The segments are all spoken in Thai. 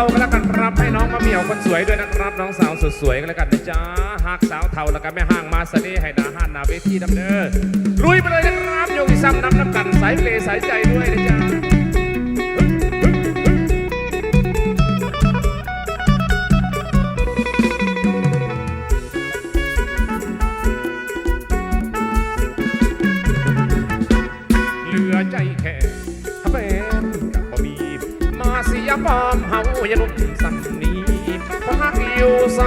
ากันแล้วกันรับให้น้องมะเหมี่ยวคนสวยด้วยนะครับ น้องสาวสุดสวยกันแล้วกันนะจ๊ะหากสาวเทาแล้วกันไม่ห่างมาสนีให้หนาห้านนาเวทีดำเนินลุยไปเลยนะครับโยกิซ้ำน้ำน้ำกันสายเพลสายใจด้วยนะจ๊ะเหลือใจแค่ถ้าเป็นกับบ่มีมาเสียปอมเฮา ยนุสันนี้พักอยู่ใส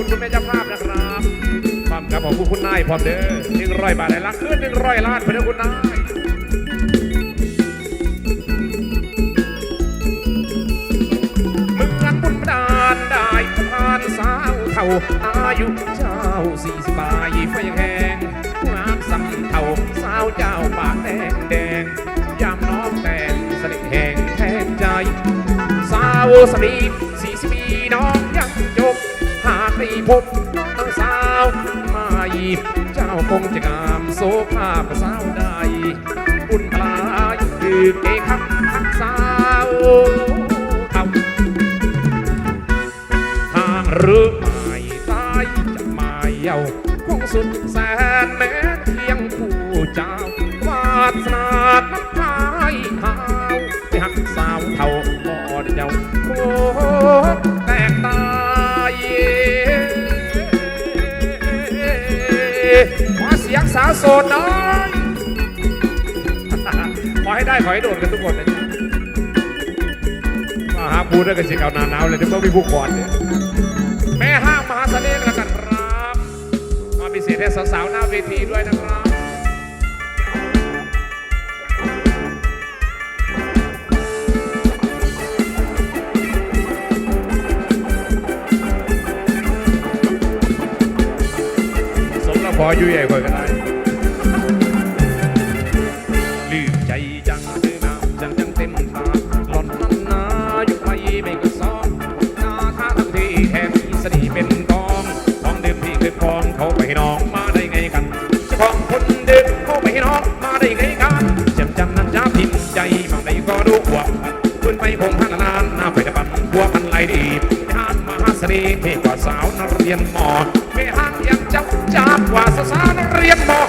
คุณคุณแม่เจ้าภาพนะครับความกับขอบคุณคุณนายพร้อมเด้อหนึ่งร้อยบาทในลักขึ้นหนึ่งร้อยล้านไปเด้อคุณนายมึงรักบุญดานได้ผ่านสาวเท่าอายุเจ้าสี่สิบปลายไฟแห้งความสำเท่าสาวเจ้าปากแดงแดงยามน้องแต่งสนิทแห่งแทนใจ สาวสนีสี่ รีพบน้องสาวมาีเจ้าคงจะงามโซภาพสาวใดอุ่นปลายคือเกคักทักสาวเอาทางหรือไม่ตายจะมาเยาคงสุดแส สาวโสดน่อยขอให้ได้ขอให้โดดกันทุกคนนะจ๊ะมาหาพูด้วยกันสิเอาหนาหนาวเลยเดี๋ยวต้องมีผู้ขอนเนี่ยแม่ห้างมหาเสน่ห์แล้วกันครับมาพิเศษให้สาวๆหน้าเวทีด้วยนะครับสมแล้วพออยู่ใหญ่กว่าก็ได้ สาวนักเรียนมอไม่ห่างยังจับจับกว่าสาวนักเรียนมอ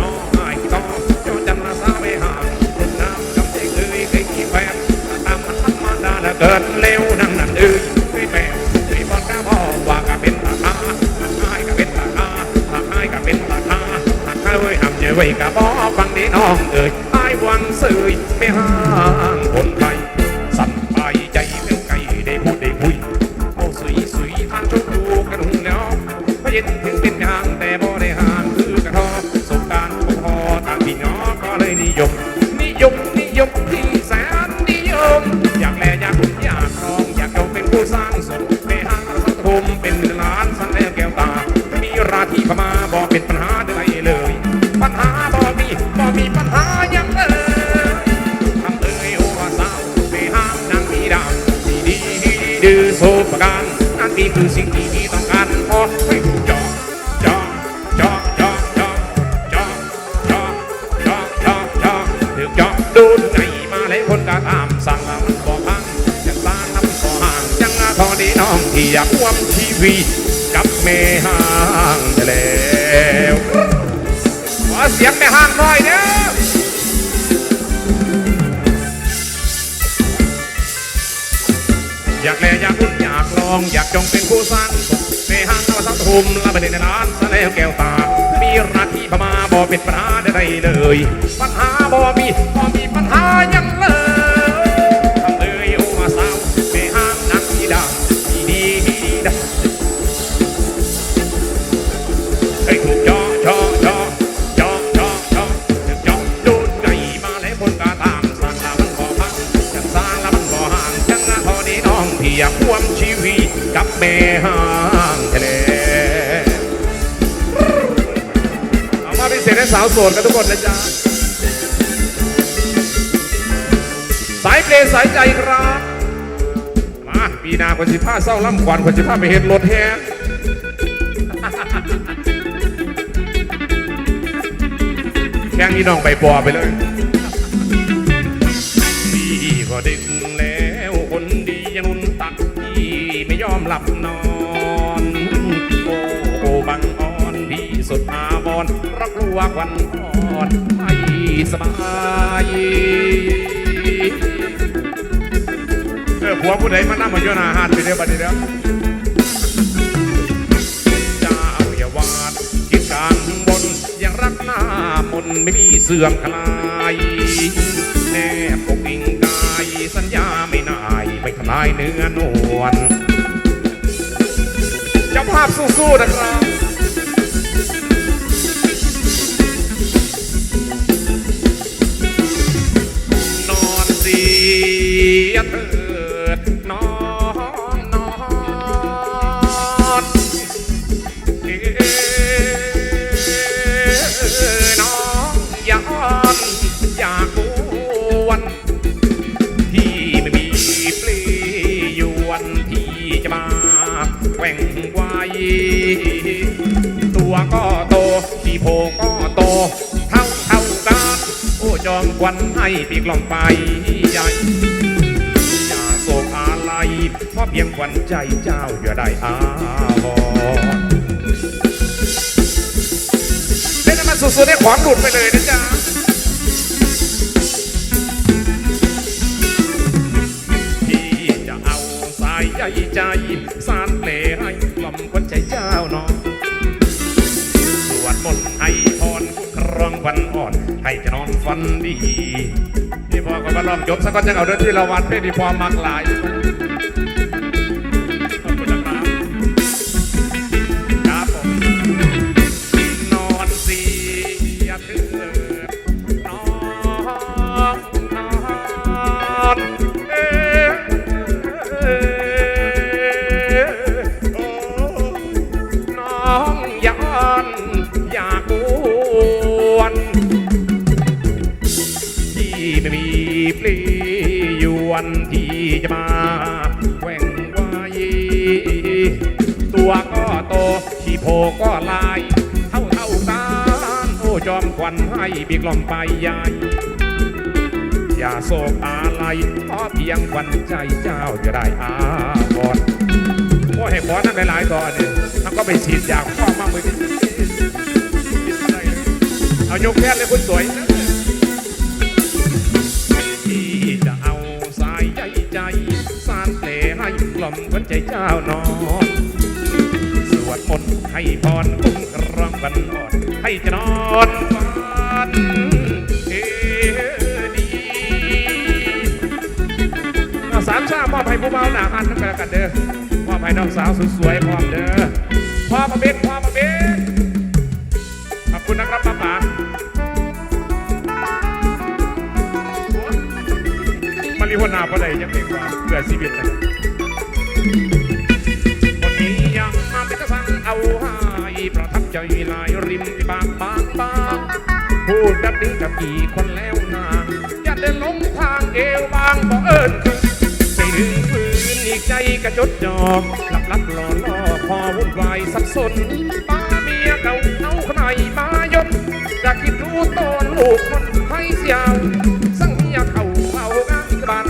น้อยต้องจนจำนาสาวไม่ห่างคุณน้ำจำใจเคยเคยขี้แฟนตามมันธรรมดาแล้วเกิดเร็วนั่งนั่นเอ้ยไม่แปลไม่บอกกล้าบอว่าก็เป็นราคาหักให้ก็เป็นราคาหักให้ก็เป็นราคาหักให้ไว้ห้ำเยอะไว้ก็บอกฟังนี้น้องเอ้ยไอ้หวังซื้อไม่ห่าง ห้างสังคมเป็นล้านสันแล้วแก้วตา มีราที่พม่าบอกเป็นปัญหาใดเลย ปัญหาบ่มีบ่มีปัญหาอยังเลยทำเอ่ยโอ้ว่าสาวไม่ห้ามนางมีดาวดีดีดีดื้อโซปการนั่นนี่คือสิ่งที่ที่ต้องการพอ ยากร่วมชีวิตกับแม่ห้างแล้วขอเสียงแม่ห้างหน่อยเด้ออยากแลอยากรุ่นอยากลองอยากจงเป็นผู้สร้างสุขในห้างนวสังทุมละบันเด็นในร้านสะแล้วแก้วตา มีราที่พม่าบ่เป็นปัญหาใดเลย ปัญหาบ่มีบ่มีปัญหา ม่ห้างทะเลเอามาพิเศษให้สาวโสดกันทุกคนนะจ๊ะ สายเพลงสายใจครับ มาปีนาคนสิผ้าเศร้าล่ำขวัญคนสิผ้าไปเห็นรถแฮแข่งนี่น้องใบบัวไปเลยพี่ก็ดึกแล้ว หลับนอน โอ้โอบังอ่อนพี่สุดอาวรณ์รักลัวควันอ่อนไม่สบายเออผัวผู้ใดมานั่งมาโยนอาหารไปเด้อบัดนี้เด้อเจ้าอย่าวาดคิดกลางบนยังรักหน้ามนไม่มีเสื่อมคลายแนบปกอิงกายสัญญาไม่นายไม่ทลายเนื้อนวล เจ้าภาพสู้ๆนะครับนอนเสียเถิดนอนนอนเอ้น้องย่าอ่อนอย่ากวนที่ไม่มีปลียวนที่จะมา ตัวก็โตที่โพก็โต เท่าเท่ากันโอ้จอมควันให้ปีกล่อมไปใหญ่อย่าโศกอะไรเพราะเพียงควันใจเจ้าอย่าได้อาวรเล่นให้มันสุดๆให้ขวางหลุดไปเลยนะจ๊ะพี่จะเอาสายใยใจสาร มนต์ให้พรครองวันอ่อน ให้จะนอนฝันดีนี่พอก็มาลองจบสักก็จะเอาเรื่องที่เราวัดเพื่อที่พอมากหลาย โพก็ลาย เท่าเท่ากันโอ้จอมควันให้บีกลอมไปใหญ่อย่าโศกอะไรเพราะเพียงวันใจเจ้าจะได้อาวรณ์โอ้ให้ขอนั่นหลายๆตอนเนี่ยทั้งก็ไปฉีดยาข้อมากมือนี่เอายกแค่เลยคุณสวยที่จะเอาสายใยใจ สารเพลให้กล่อมควันใจเจ้านอน นให้พรคุ้มครองวันอ่อนให้จะนอนฝันเอดีสามชาติมอบให้ผู้เบาหนาหันนั่นไปแล้วกันเด้อมอบให้น้องสาวสวยๆพร้อมเด้อพ่อมาเบ็ดพ่อมาเบ็ดขอบคุณนะครับป้าป๋ามาริโฮนาพอได้ยังเด็กกว่าเพื่อชีวิตนะ เอาให้ประทับใจลายริมที่บางบางบางพูดแบบนี้กับกี่คนแล้วนะอย่าเดินหลงทางเอวบางบอกเอิญคือใจดึงปืนอีกใจกระจดจอกหลับหลับหล่อล่อพอวุ่นวายสับสนป้าเมียเก่าเอาขนายมายนจะคิดรู้ตอนลูกคนให้เสียวสังเมียเขาเอางานบัน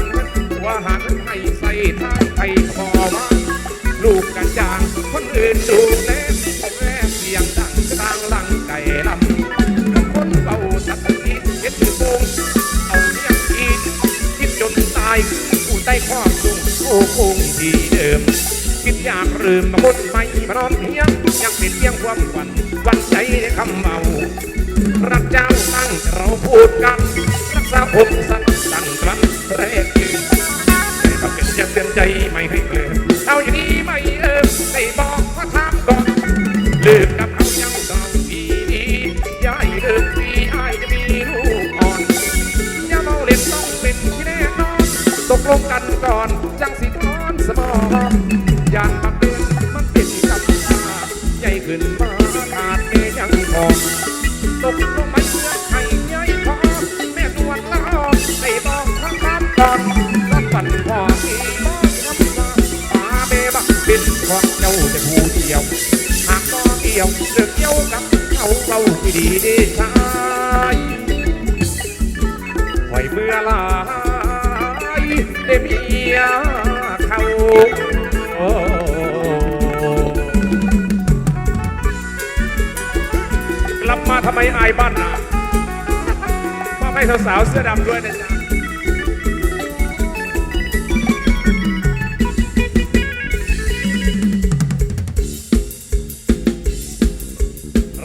ว่าหันให้ใส่ทางไทยพอว่าลูกกันจางคนอื่นดู เดิมคิดอยากลืมมาคนไม่มานอนเพียงยังเป็นเพียงความฝันวันใจคำเมารักเจ้าตั้งเราพูดกันรักษาผมสั่งสั่งกลันแรกยืนแต่ถ้าเป็นยังเตือนใจไม่ให้เลิกเอาอย่างนี้ไม่เอิมได้บอกว่าทำก่อนเลิกกับเขายังเก่าอีย่าให้เลิกทีอายจะมีลูก งกันก่อนจังสินอนสมองยานบังเดินมันเป็นกับตาใหญ่ขึ้นมาขาดเอยังพอตกลงไม่เมื่อให้ใหญ่พอแม่นวลละออได้บอกทางการก่อนรับฝันพอที่บอกทำมาป่าเบบักเป็นของเจ้าแต่ผู้เดียวหากบ่เกี่ยวเลิกเกี่ยวกับเขาเราที่ดีดีชายปล่อยเมื่อลา ยเดเมียเขาโอ้กลับมาทำไมอายบ้านนะมาให้สาวๆเสื้อดำด้วยนะจ๊ะ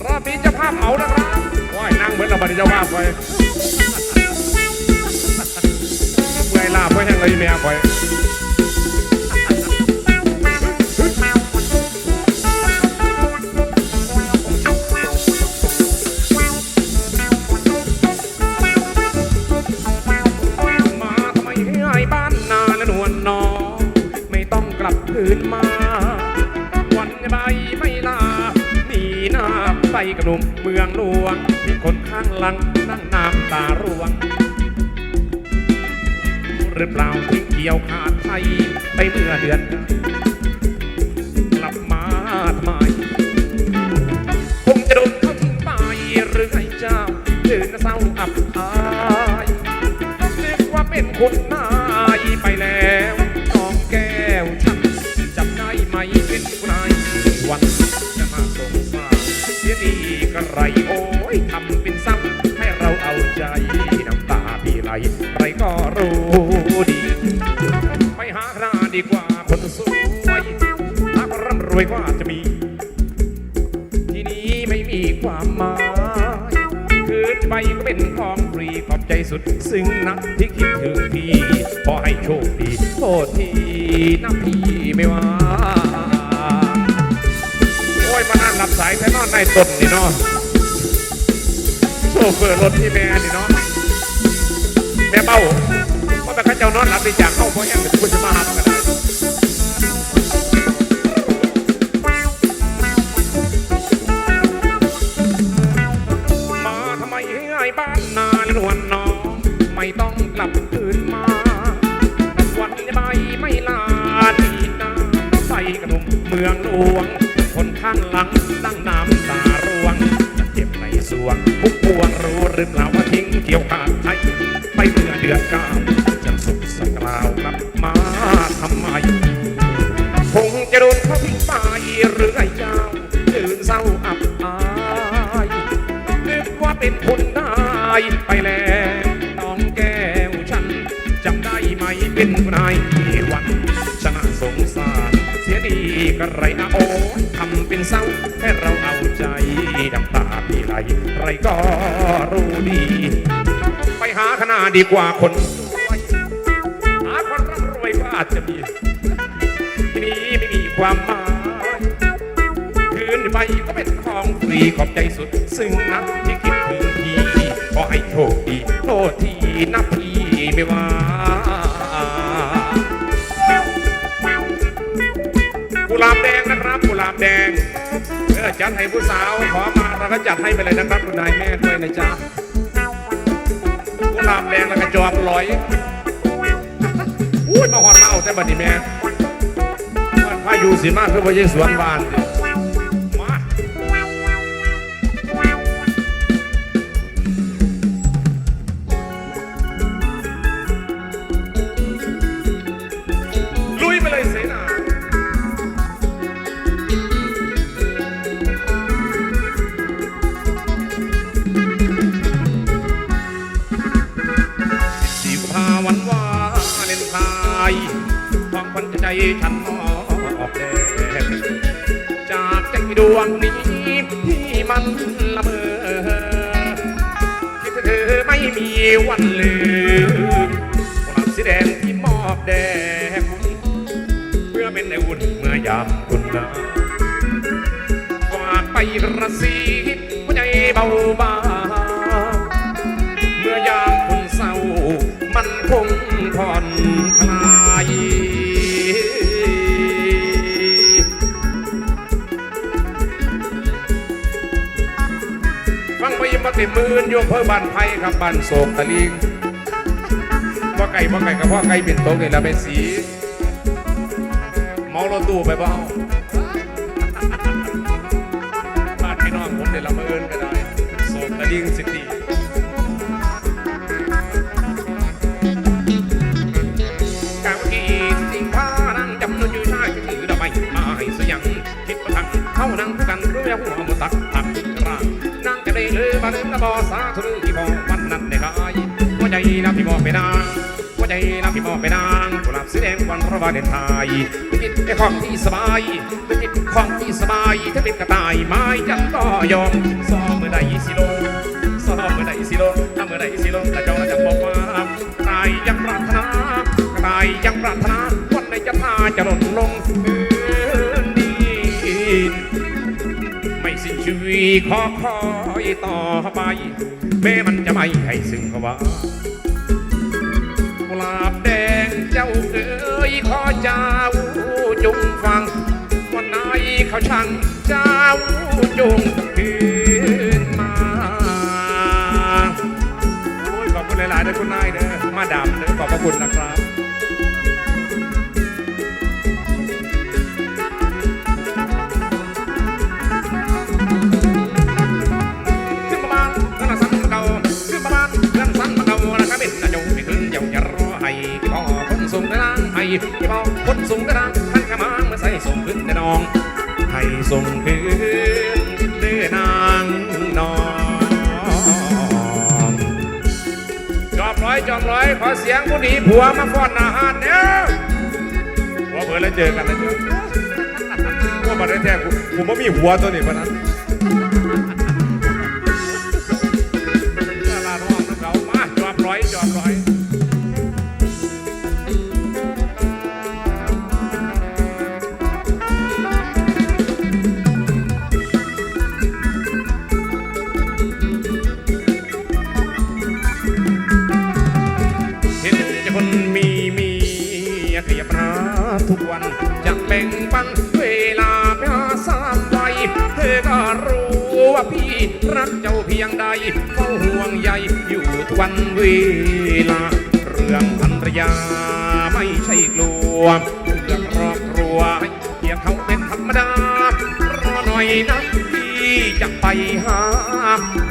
รอบนี้เจะภาพเหมานะครับว่ายนั่งเหมือนเราบันเจ้าภาพไป ลาเพื่อแห้งเลยแม่คอยมาทำไอ้บ้านนาแลนวลน้องไม่ต้องกลับคืนมา วันใบไม่ลาหนีหน้าไปกระหนุ่มเมืองหลวง มีคนข้างหลังนั่งน้ำตาร่วง หรือเปล่าทิ้งเกี่ยวขาดไทยไปเมื่อเดือน กลับมาทำไมคงจะโดนเขาทิ้งไปหรือให้เจ้าเดินเศร้าอับอายนึกว่าเป็นคนนายไปแล้วน้องแก้วฉันจำได้ไหมเป็นผู้นายวันจะมาสงสารเสียดีก็ไรโอ้ยทำเป็นซ้ำให้เราเอาใจ ใครก็รู้ดี ไปหาคราดีกว่าคนสวยถ้าคนร่ำรวยก็อาจะมี ที่นี้ไม่มีความหมายคืนไปก็เป็นของฟรีขอบใจสุด ซึ่งนักที่คิดถึงพี่ขอให้โชคดีโทษทีนะพี่ไม่ว่า โอ้ยมานั่งหลับสายแค่นอนในต้นนี่เนาะโชเฟอร์รถที่แม่นี่เนาะ แม่เบ้าว่าแต่ข้าเจ้านอนหลับดีจากเข้าเพราะแห้งเป็นคุณจะมาหากันได้มาทำไมให้บ้านนาและนวลน้องไม่ต้องกลับคืนมา วันใบไม่ลาดีนาใส่กระหนุ่มเมืองหลวง คนข้างหลังตั้งน้ำตาร่วงจะเจ็บในสวงพุกพวงรู้หรือเปล่าว่าทิ้งเกี่ยวขาดไทยไปเมื่อ ดือนเก้าจะสุขสกล่าวกลับมาทำไม คงจะโดนเขาทิ้งไปหรือไอ้เจ้าตื่นเศร้าอับอายนึกว่าเป็นคนได้ไปแล้วน้องแก้วฉันจำได้ไหมเป็นนายที่วันชนะสงสารเสียดีกระไรอาโอทำเป็นเศร้าให้เราเอาใจน้ำตาพี่ไหลใครก็รู้ดี ไปหาขนาดีกว่าคนสวยหาคนร่ำรวยก็อาจจะมีที่นี้ไม่มีความหมายคืนไปก็เป็นของฟรีขอบใจสุด ซึ่งนักที่คิดถึงพี่ขอให้โชคดีโทษทีนะพี่ไม่ว่ากุหลาบแดงนะครับกุหลาบแดงเออจัดให้ผู้สาวขอมาเราก็จัดให้ไปเลยนะครับคุณนายแม่ด้วยนะจ๊ะ ลาบแดงแล้วก็จอบลอยอุ้ยมาหอนมาเอาแต่บัดนี้แม่มันพายุสีมากคือพระเยสวนบาน มีวันลืมกุหลามสีแดงที่มอบแดงเพื่อเป็นในอุ่นเมื่อยามคุณนาฝากไปกระสีหัวใจเบา ฟังไปยังมาติมืนโยมเพื่อบ้านไผ่ครับบ้านโศกตะลิงว่าไก่ว่าไก่กับว่าไก่เป็นโต๊ะนี่ละเป็นสีเมารถตู้ไปเปล่าันพระวาเลนไทน์ไปกินไอ้ของที่สบายไปกินของที่สบายถ้าเป็นกระต่ายไม้จันก็ยอมซ้อมเมื่อใดสิโลซ้อมเมื่อใดสิโลถ้าเมื่อใดสิโลแต่จองจะบอกว่าตายยังปรารถนาตายยังปรารถนาวันไหนจะท่าจะหล่นลงพื้นดินไม่สิ้นชีวิตขอคอยต่อไปแม้มันจะไม่ให้ซึ่งภาวะ เจ้าจงฟังวันไหนเขาช่างเจ้าจงคืนมาโอ้ยขอบคุณหลายๆนะคุณนายเด้อมาดามเด้อขอบพระคุณนะครับขึ้นมาบ้านนั่นละสันเก่าขึ้นมาบ้านนั่นสันเก่านะครับเป็นนายงไม่ขึ้นเดี๋ยวจะรอให้พี่พ่อ ให้พี่พ่อคนส่งกระด้างท่านขมางมาใส่ส่งขึ้นแต่น้อง ให้ส่งคืนเดือนางนองจอบร้อยจอบร้อยขอเสียงผู้ดีผัวมาฟ้อนอาหารเนี่ยหัวเผื่อแล้วเจอกันแล้วเจอว่ามาได้แท้กูกูไม่มีหัวตัวนี้ปะนั้น รักเจ้าเพียงใดเฝ้าห่วงใยอยู่ทุกวันเวลา เรื่องภรรยาไม่ใช่กลัวเรื่องครอบครัวเกียรเขาเป็นธรรมดารอหน่อยนะพี่จะไปหา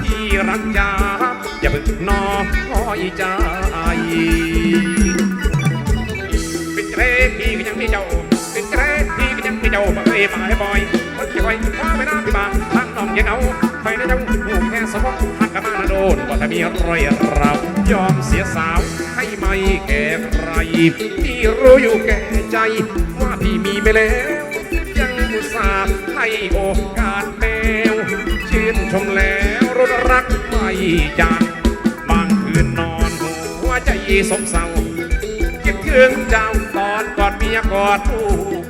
พี่รักจาอย่าเพิ่งนอคอยใจเป็นเกรดพี่ก็ยังมีเจ้าเป็นเกรดพี่ก็ยังมีเจ้าบ่เคยมาให้บ่อยคนจะคอยคว้าไม่น่าพี่บางทางน้องยังเอา ได้เจ้าหูแค่สมองหักกันมาโดนว่าถ้ามีรอยเรายอมเสียสาวให้ไม่แก่ใครพี่รู้อยู่แก่ใจ ว่าพี่มีไปแล้ว ยังอุตส่าห์ให้โอกาสแมวชื่นชมแล้วรถรักไม่จางบางคืนนอนหัวใจสมเศร้าคิดถึงเจ้าตอนกอดเมียกอดลูก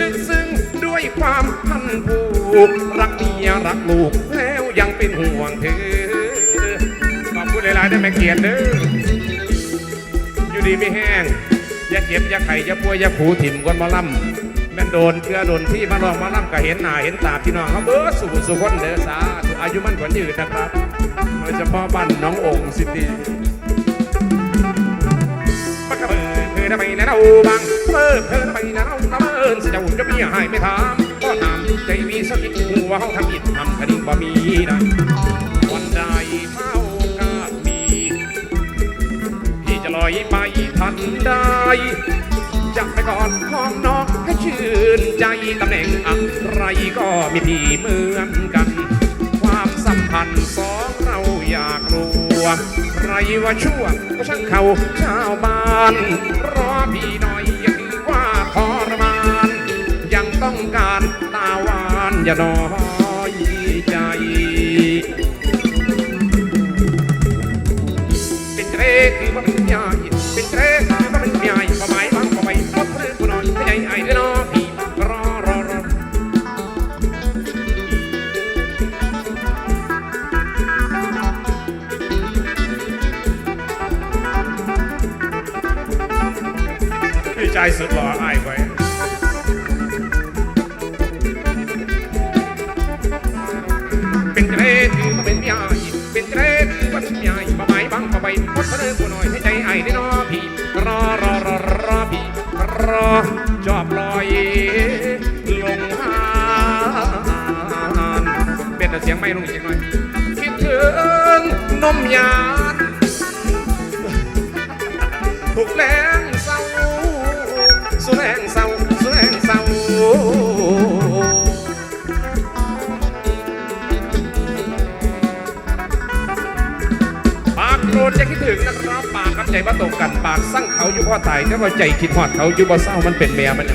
ลึกซึ้งด้วยความพันผูกรักเมียรักลูก ยังเป็นห่วงเธอขอบคุณหลายๆได้แม่เกียรติเด้ออยู่ดีไม่แห้งอย่าเก็บอย่าไข่อย่าป่วยอย่าผูถิ่มกันมาล่ำแม่นโดนเกลือโดนที่มาลองมาล่ำก็เห็นหน้าเห็นตาพี่น้องเขาเบิดสุขสุขคนเด้อสาธุอายุมั่นขวัญยืนนะครับโดยเฉพาะบ้านน้ององค์สิทธิ์มันก็เปิดเธอได้ไปแล้วเราบางเปิดเธอได้ไปแล้วเราละเมินสิเจ้าจะมีให้ไม่ถามก็ถามใจมีสักนิดหัวเขาทำอิดทำ บ่มีนะวันใดเท่ากับมี พี่จะลอยไปทันใดจะไปกอดห้องน้องให้ชื่นใจตำแหน่งอะไรก็มีพี่เหมือนกัน ความสัมพันธ์สองเราอยากรู้ใครว่าชั่วก็ช่างเขาชาวบ้านรอพี่หน่อยอย่าถือว่าทรมาน ยังต้องการตาหวานอย่านอย ใจ เป็นเรคือว่าเป็นใหญ่เป็นเรคือว่าเป็นใหญ่ประหมายบางประหมายพบเรื่องกูน่อยให้ไอ้เด้อน้อพี่รอรอรอพี่ชายสุดหล่อ ใหญ่เป็นเรถือว่านใหญ่ประหมายบังบ่ใบพดเสนอกูหน่อยให้ใจไอ้ได้นอพี่รอรอรอรอพี่รอจอบลอยลงหานเป็นแต่เสียงไม่ลงเสียงหน่อยคิดถึงนมยา ถึงนะครับปากกับใจว่าตรงกันปากสั่งเขาอยู่พ่อตายแต่ว่าใจคิดหอดเขาอยู่บ่เศร้ามันเป็นแมวมัน